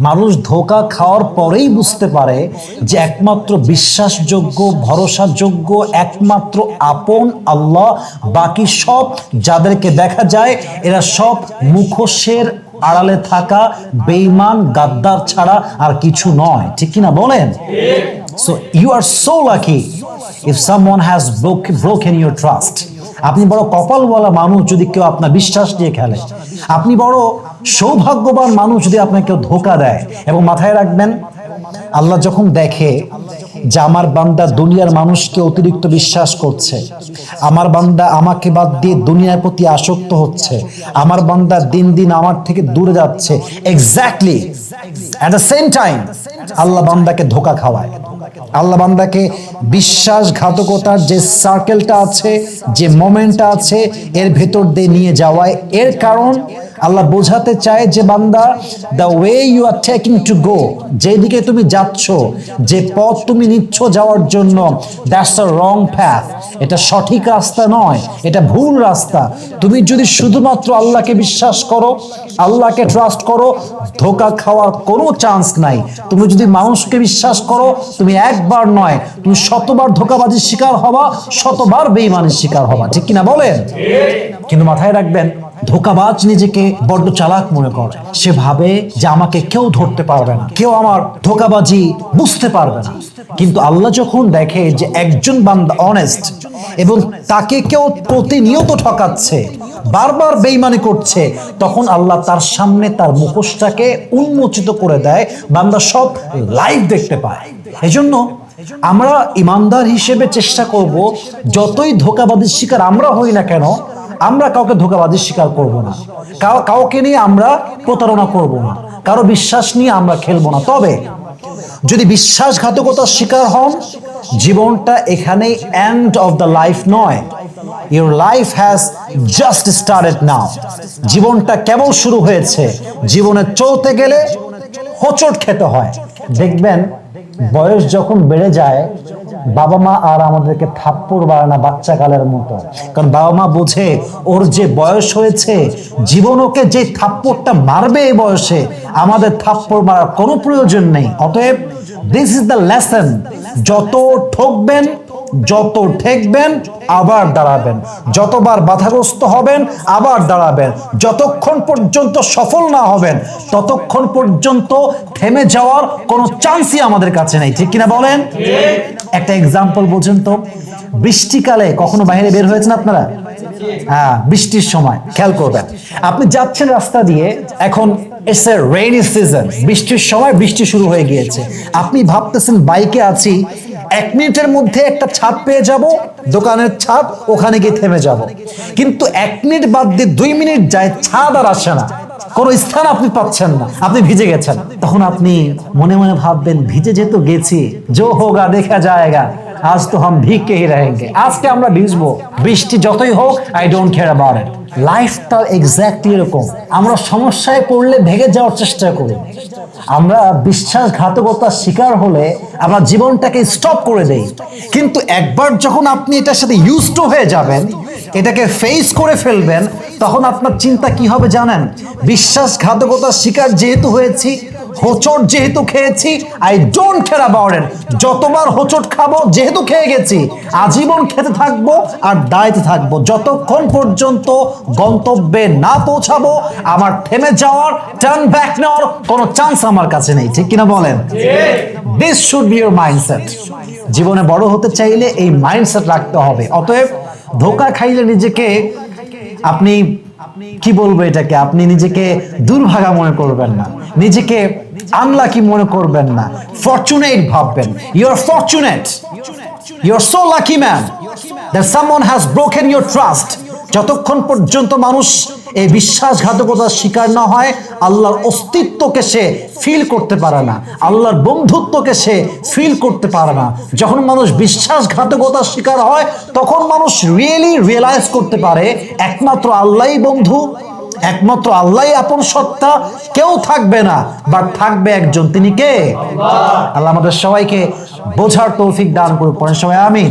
মানুষ ধোকা খাওয়ার পরেই বুঝতে পারে যে একমাত্র বিশ্বাসযোগ্য ভরসাযোগ্য একমাত্র আপন আল্লাহ। বাকি সব যাদেরকে দেখা যায় এরা সব মুখোশের আড়ালে থাকা বেইমান গাদ্দার ছাড়া আর কিছু নয়। ঠিক কিনা বলেন? So you are so lucky if someone has broken your trust আপনি বড় কপালওয়ালা মানুষ যদি কেউ আপনার বিশ্বাস নিয়ে খেলে। আপনি বড় সৌভাগ্যবান মানুষ যদি আপনাকে কেউ ধোকা দেয়। এবং মাথায় রাখবেন, আল্লাহ যখন দেখে যে আমার বান্দা দুনিয়ার মানুষকে অতিরিক্ত বিশ্বাস করছে, আমার বান্দা আমাকে বাদ দিয়ে দুনিয়ার প্রতি আসক্ত হচ্ছে, আমার বান্দা দিন দিন আমার থেকে দূরে যাচ্ছে exactly at the same time আল্লাহ বান্দাকে ধোকা খাওয়ায়। আল্লাহ বান্দাকে বিশ্বাসঘাতকতার যে সার্কেলটা আছে, যে মোমেন্টটা আছে, এর ভেতর দিয়ে নিয়ে যাওয়ায়। এর কারণ আল্লাহ বোঝাতে চায় যে বান্দা the way you are taking to go যেদিকে তুমি যাচ্ছ, যে পথ তুমি নিচ্ছ যাওয়ার জন্য দ্যাটস আ রং প্যাথ এটা সঠিক রাস্তা নয়, এটা ভুল রাস্তা। তুমি যদি শুধুমাত্র আল্লাহকে বিশ্বাস করো, আল্লাহকে ট্রাস্ট করো, ধোকা খাওয়ার কোনো চান্স নাই। তুমি যদি মানুষকে বিশ্বাস করো, তুমি একবার নয়, তুমি শতবার ধোকাবাজির শিকার হবা, শতবার বেইমানের শিকার হবা। ঠিক কিনা বলেন? কিন্তু মাথায় রাখবেন, ধোকাবাজ নিজেকে বড্ড চালাক মনে করে। সে ভাবে যে আমাকে কেউ ধরতে পারবে না, কেউ আমার ধোকাবাজি বুঝতে পারবে না। কিন্তু আল্লাহ যখন দেখে যে একজন বান্দা অনেস্ট এবং তাকে কেউ প্রতিনিয়ত ঠকাচ্ছে, বারবার বেইমানি করছে, তখন আল্লাহ তার সামনে তার মুখোশটাকে উন্মোচিত করে দেয়, বান্দা সব লাইভ দেখতে পায়। এজন্য আমরা ইমানদার হিসেবে চেষ্টা করব, যতই ধোকাবাদীর শিকার আমরা হই না কেন আমরা কাউকে ধোকাবাজির শিকার করব না। কাউকে নিয়ে আমরা প্রতারণা করব না। কারও বিশ্বাস নিয়ে আমরা খেলব না। তবে যদি বিশ্বাসঘাতকতার শিকার হন, জীবনটা এখানে এন্ড অফ দ্য লাইফ নয়। Your life has just started now জীবনটা কেবল শুরু হয়েছে। জীবনে চলতে গেলে হোঁচট খেতে হয়। দেখবেন, বয়স যখন বেড়ে যায় বাবা মা আর আমাদেরকে থাপ্পড় বাড়ে না বাচ্চা কালের মতো। কারণ বাবা মা বোঝে, ওর যে বয়স হয়েছে, জীবন ওকে যে থাপ্পড়টা মারবে এই বয়সে, আমাদের থাপ্পড় মারার কোনো প্রয়োজন নেই। অতএব দিস ইজ দ্য লেসন যত ঠকবেন যত ঠেকবেন আবার দাঁড়াবেন। যতবার বাধাগ্রস্ত হবেন আবার দাঁড়াবেন। যতক্ষণ পর্যন্ত সফল না হবেন ততক্ষণ পর্যন্ত থেমে যাওয়ার কোনো চান্সই আমাদের কাছে নেই। ঠিক কিনা বলেন? একটা এক্সাম্পল বোঝেন তো বৃষ্টিকালে কখনো বাইরে বের হয়েছেন আপনারা? হ্যাঁ বৃষ্টির সময় খেয়াল করবেন। আপনি যাচ্ছেন রাস্তা দিয়ে এখন ইটস এ রেইনি সিজন বৃষ্টির সময় বৃষ্টি শুরু হয়ে গিয়েছে। আপনি ভাবতেছেন বাইকে আছি এক মিনিটের মধ্যে একটা ছাপ পেয়ে যাব, দোকানের ছাপ, ওখানে গিয়ে থেমে যাব। কিন্তু এক মিনিট বাদ দিয়ে দুই মিনিট যায়, ছাদ আর আসে না। কোনো স্থান আপনি পাচ্ছেন না, আপনি ভিজে গেছেন। তখন আপনি মনে মনে ভাববেন, ভিজে যেহেতু গেছি, জো হোগা, দেখা যায়গা। আজ তো হাম ভিগ কে হি রহেঙ্গে। আজকে আমরা ভিজবো। বৃষ্টি যতই হোক I don't care about it লাইফটা এক্স্যাক্টলি এরকম। আমরা সমস্যায় পড়লে ভেঙে যাওয়ার চেষ্টা করি। আমরা বিশ্বাসঘাতকতার শিকার হলে আমরা জীবনটাকে স্টপ করে দেই। কিন্তু একবার যখন আপনি এটার সাথে ইউজ টু হয়ে যাবেন এটাকে ফেস করে ফেলবেন, তখন আপনার চিন্তা কি হবে জানেন? বিশ্বাসঘাতকতার শিকার যেহেতু হয়েছি, হোঁচট যেহেতু খেয়েছি I don't care about it যতবার হোচট খাব, যেহেতু খেয়ে গেছি, আজীবন খেতে থাকব আর দায়িত্বে থাকব। যতক্ষণ পর্যন্ত গন্তব্যে না পৌঁছাবো, আমার থেমে যাওয়ার টার্ন ব্যাক নেওয়ার কোনো চান্স আমার কাছে নেই। ঠিক কিনা বলেন? This should be your mindset জীবনে বড় হতে চাইলে এই মাইন্ডসেট রাখতে হবে। অতএব ধোকা খাইলে নিজেকে আপনি কি বলব এটাকে? আপনি নিজেকে দুর্ভাগা মনে করবেন না। নিজেকে আনলাকি মনে করবেন না। ফরচুনেট ভাববেন। You are fortunate you are so lucky man that someone has broken your trust যতক্ষণ পর্যন্ত মানুষ এই বিশ্বাসঘাতকতার শিকার না হয়, আল্লাহর অস্তিত্বকে সে ফিল করতে পারে না, আল্লাহর বন্ধুত্বকে সে ফিল করতে পারে না। যখন মানুষ বিশ্বাসঘাতকতার শিকার হয়, তখন মানুষ রিয়েলি রিয়েলাইজ করতে পারে, একমাত্র আল্লাহই বন্ধু, একমাত্র আল্লাহই আপন সত্তা, কেউ থাকবে না বা থাকবে একজন, তিনি কে? আল্লাহ আমাদের সবাইকে বোঝার তৌফিক দান করুক পরের সময় আমি